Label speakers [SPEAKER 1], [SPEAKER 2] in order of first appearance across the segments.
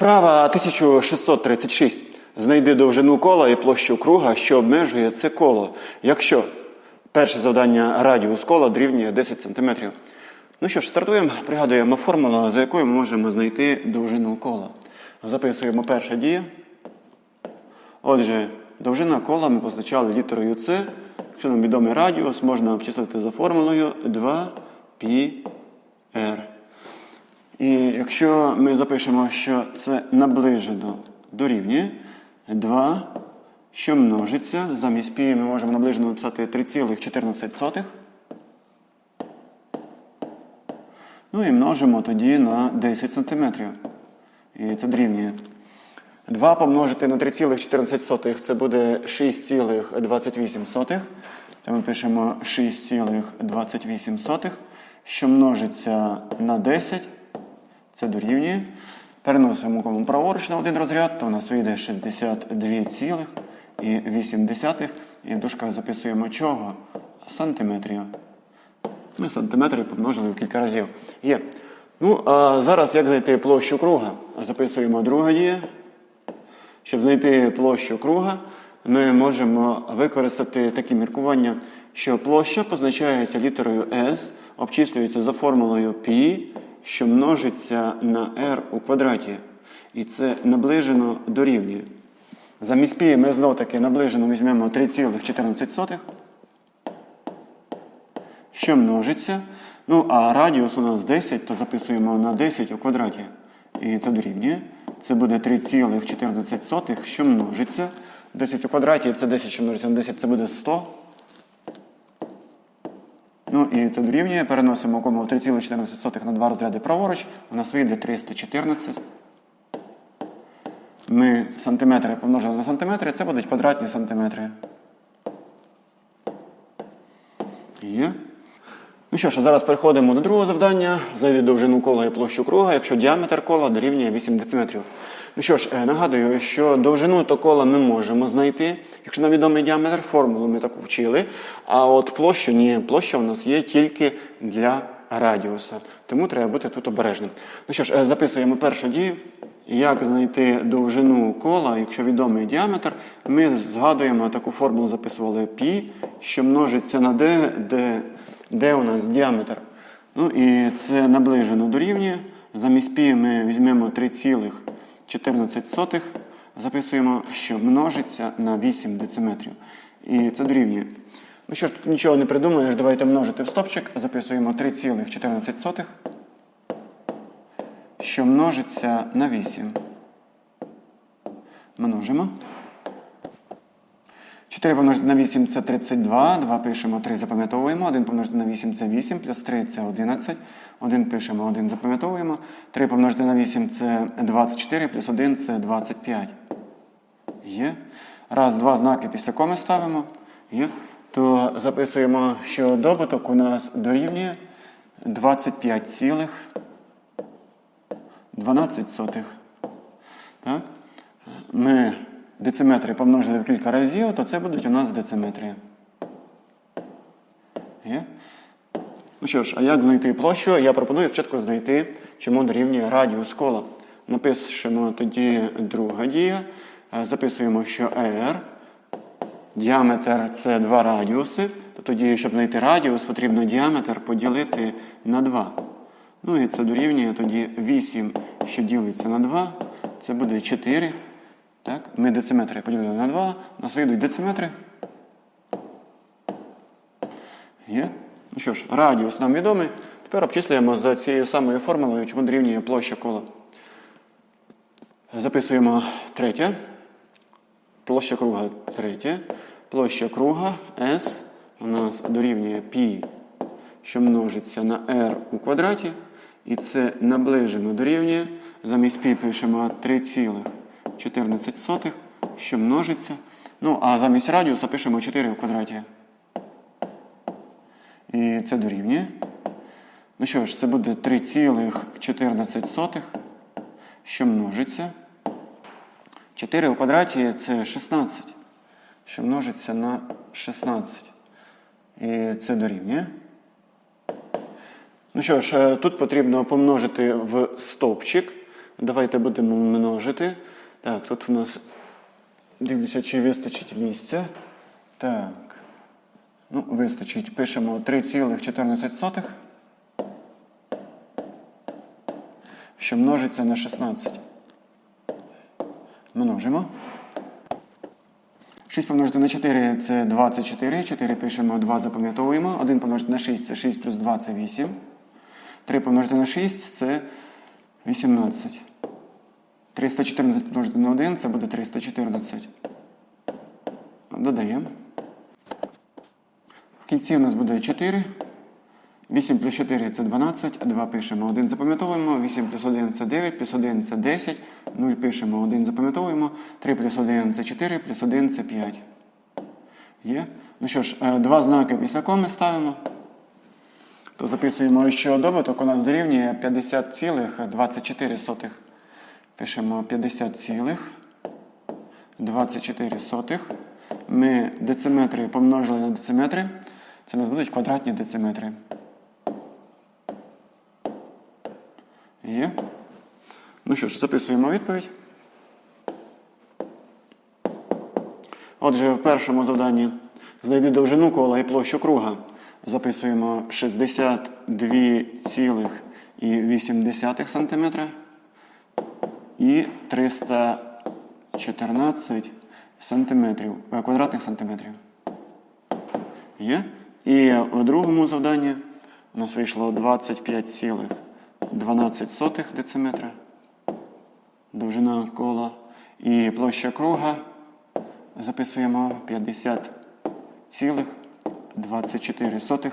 [SPEAKER 1] Вправа 1636. Знайди довжину кола і площу круга, що обмежує це коло. Якщо перше завдання радіус кола дорівнює 10 см. Ну що ж, стартуємо. Пригадуємо формулу, за якою ми можемо знайти довжину кола. Записуємо перша дія. Отже, довжина кола ми позначали літерою С. Якщо нам відомий радіус, можна обчислити за формулою 2πr. І якщо ми запишемо, що це наближено дорівнює 2, що множиться, замість пі ми можемо наближено написати 3,14. Ну і множимо тоді на 10 см. І це дорівнює. 2 помножити на 3,14 це буде 6,28. То ми пишемо 6,28, що множиться на 10. Це дорівнює. Переносимо кому праворуч на один розряд, то у нас вийде 62,8. І в дужках записуємо чого? Сантиметрів. Ми сантиметри помножили в кілька разів. Є. Ну, а зараз як знайти площу круга? Записуємо друга дія. Щоб знайти площу круга, ми можемо використати такі міркування, що площа позначається літерою S, обчислюється за формулою π, що множиться на r у квадраті. І це наближено дорівнює. Замість π ми знов таки наближено візьмемо 3,14, що множиться. Ну, а радіус у нас 10, то записуємо на 10 у квадраті. І це дорівнює. Це буде 3,14, що множиться. 10 у квадраті це 10, що множиться на 10, це буде 100. Ну і це дорівнює. Переносимо кому 3,14 на 2 розряди праворуч. У нас вийде 314. Ми сантиметри помножили на сантиметри, це будуть квадратні сантиметри. Є. Ну що ж, зараз переходимо до другого завдання. Знайди довжину кола і площу круга, якщо діаметр кола дорівнює 8 дециметрів. Ну що ж, е, нагадую, що довжину то кола ми можемо знайти. Якщо нам відомий діаметр, формулу ми таку вчили. А от площу ні, площа у нас є тільки для радіуса. Тому треба бути тут обережним. Ну що ж, е, записуємо першу дію. Як знайти довжину кола, якщо відомий діаметр, ми згадуємо таку формулу, записували π, що множиться на d, де, де у нас діаметр. Ну і це наближено дорівнює. Замість π ми візьмемо 3,14, записуємо, що множиться на 8 дециметрів. І це дорівнює. Ну що ж, тут нічого не придумаєш, давайте множити в стопчик. Записуємо 3,14 що множиться на 8. Множимо. 4 помножити на 8 це 32. 2 пишемо, 3 запам'ятовуємо. 1 помножити на 8 це 8, плюс 3 це 11. 1 пишемо, 1 запам'ятовуємо. 3 помножити на 8 це 24, плюс 1 це 25. Є. Раз, два знаки після коми ставимо. Є. То записуємо, що добуток у нас дорівнює 25 цілих 12 сотих. Так? Ми дециметри помножили в кілька разів, то це будуть у нас дециметри. Є? Ну що ж, а як знайти площу? Я пропоную спочатку знайти, чому дорівнює радіус кола. Напишемо тоді друга дія. Е, Записуємо, що R. Діаметр це два радіуси. То тоді, щоб знайти радіус, потрібно діаметр поділити на 2. Ну і це дорівнює тоді 8, що ділиться на 2, це буде 4. Так? Ми дециметри поділили на 2, у нас вийдуть дециметри. Є. Ну що ж, радіус нам відомий. Тепер обчислюємо за цією самою формулою, чому дорівнює площа кола. Записуємо третє. Площа круга третє. Площа круга S у нас дорівнює π, що множиться на r у квадраті. І це наближено дорівнює. Замість π пишемо 3,14, що множиться. Ну, а замість радіуса пишемо 4 в квадраті. І це дорівнює. Ну що ж, це буде 3,14, що множиться. 4 у квадраті це 16, що множиться на 16. І це дорівнює. Ну що ж, е, тут потрібно помножити в стовпчик. Давайте будемо множити. Так, тут у нас дивлюся, чи вистачить місця. Так. Ну, вистачить. Пишемо 3,14, що множиться на 16. Множимо. 6 помножити на 4 це 24. 4 пишемо, 2 запам'ятовуємо. 1 помножити на 6 це 6 плюс 2 це 8. 3 помножити на 6 це 18. 314 помножити на 1 це буде 314. Додаємо. В кінці у нас буде 4. 8 плюс 4 це 12, 2 пишемо, 1 запам'ятовуємо, 8 плюс 1 це 9, плюс 1 це 10, 0 пишемо, 1 запам'ятовуємо, 3 плюс 1 це 4, плюс 1 це 5. Є? Ну що ж, е, два знаки після коми ставимо. То записуємо, що добуток у нас дорівнює 50,24. Пишемо 50,24. Ми дециметри помножили на дециметри. Це у нас будуть квадратні дециметри. Є. Ну що ж, записуємо відповідь. Отже, в першому завданні знайди довжину кола і площу круга. Записуємо 62,8 см і 314 сантиметрів, е, квадратних сантиметрів. Є. І в другому завданні у нас вийшло 25,12 дециметра. Довжина кола. І площа круга записуємо 50,24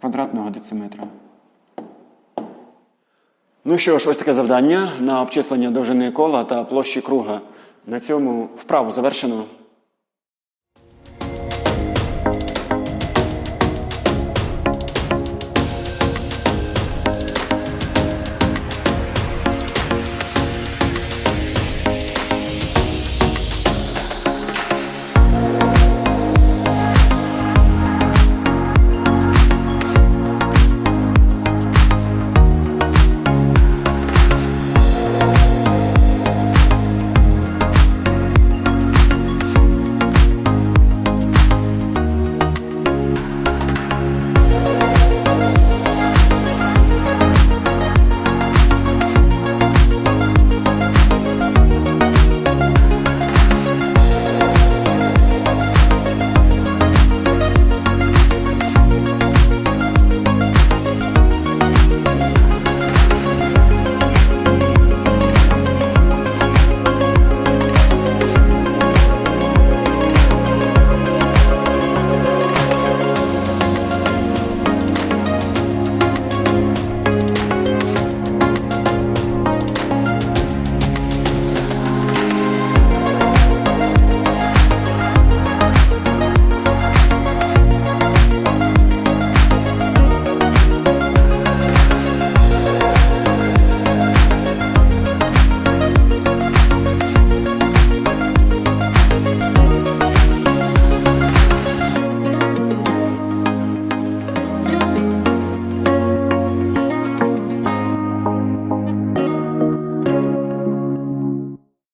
[SPEAKER 1] квадратного дециметра. Ну що ж, ось таке завдання на обчислення довжини кола та площі круга. На цьому вправу завершено.